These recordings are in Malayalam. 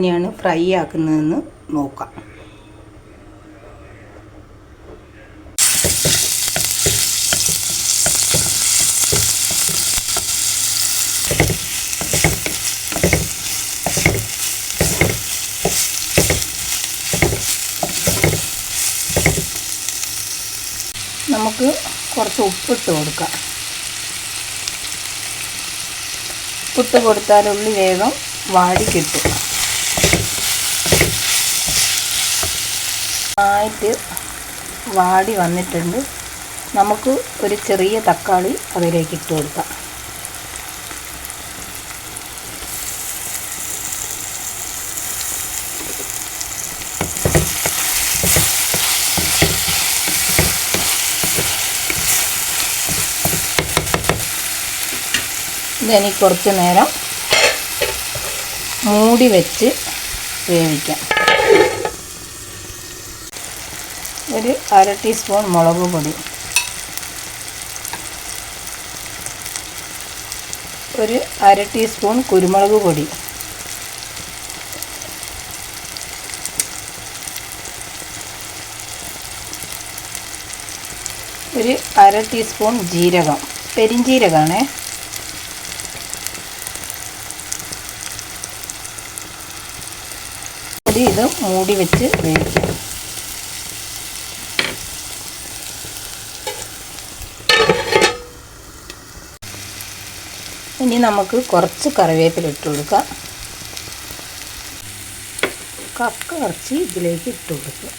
എങ്ങനെയാണ് ഫ്രൈ ആക്കുന്നതെന്ന് നോക്കാം. നമുക്ക് കുറച്ച് ഉപ്പിട്ട് കൊടുക്കാം. ഉപ്പിട്ട് കൊടുത്താൽ ഉള്ളി വേഗം വാടി കിട്ടും. ആയിട്ട് വാടി വന്നിട്ടുണ്ട്. നമുക്ക് ഒരു ചെറിയ തക്കാളി അതിലേക്ക് ഇട്ട് കൊടുക്കാം. ഇതെനി കുറച്ച് നേരം മൂടി വെച്ച് വേവിക്കാം. ഒരു അര ടീസ്പൂൺ മുളക് പൊടി. ഒരു അര ടീസ്പൂൺ കുരുമുളക് പൊടി. ഒരു അര ടീസ്പൂൺ ജീരകം. പെരിഞ്ജീരകമാണേ ഇത് മൂടി വെച്ച് വേവിക്കാം. ഇനി നമുക്ക് കുറച്ച് കറിവേപ്പില ഇട്ട് കൊടുക്കാം. കക്ക ഇറച്ചി ഇതിലേക്ക് ഇട്ട് കൊടുക്കുക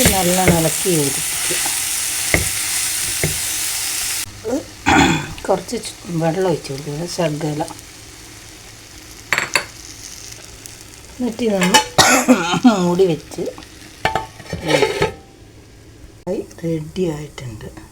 ഇത് നല്ലോണം ഇളക്കി യോജിപ്പിക്കുക. കുറച്ച് വെള്ളം ഒഴിച്ച് കൊടുക്കുക ശർക്കര. എന്നിട്ട് നമ്മൾ മൂടി വെച്ച് റെഡി ആയിട്ടുണ്ട്.